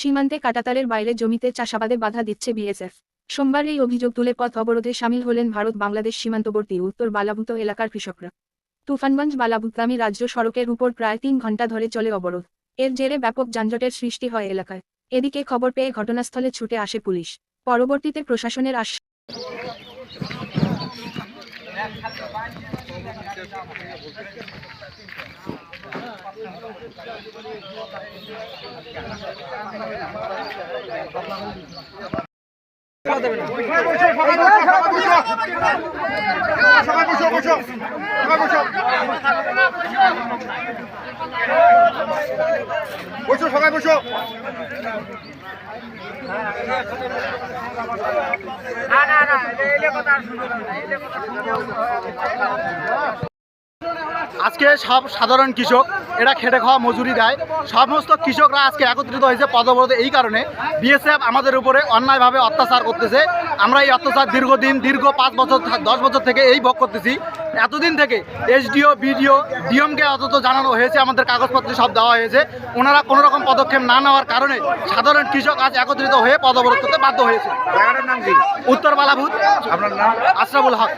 সীমান্তে কাটাতারের বাইরে জমিতে চাষাবাদে বাধা দিচ্ছে বিএসএফ। সোমবার এই অভিযোগ তুলে পথ অবরোধে সামিল হলেন ভারত বাংলাদেশ সীমান্তবর্তী উত্তর বালাভূত এলাকার কৃষকরা। তুফানগঞ্জ বালাভূতগামী রাজ্য সড়কের উপর প্রায় তিন ঘণ্টা ধরে চলে অবরোধ। এর জেরে ব্যাপক যানজটের সৃষ্টি হয় এলাকায়। এদিকে খবর পেয়ে ঘটনাস্থলে ছুটে আসে পুলিশ। পরবর্তীতে প্রশাসনের আশ্বাস সবাই বসো বসো সবাই বসো বসো সবাই বসো আজকে সব সাধারণ কৃষক এরা খেটে খাওয়া মজুরি দেয়। সমস্ত কৃষকরা আজকে একত্রিত হয়েছে পদবরদে এই কারণে। বিএসএফ আমাদের উপরে অন্যায়ভাবে অত্যাচার করতেছে। আমরা এই অত্যাচার দীর্ঘদিন দীর্ঘ পাঁচ বছর দশ বছর থেকে এই ভোগ করতেছি। এতদিন থেকে এসডিও বিডিও ডিএমকে অন্তত জানানো হয়েছে আমাদের কাগজপত্র সব দেওয়া হয়েছে। ওনারা কোনো রকম পদক্ষেপ না নেওয়ার কারণে সাধারণ কৃষক আজ একত্রিত হয়ে পদবরোধ করতে বাধ্য হয়েছে। উত্তর বালাভূত। আপনার নাম? আশরাফুল হক।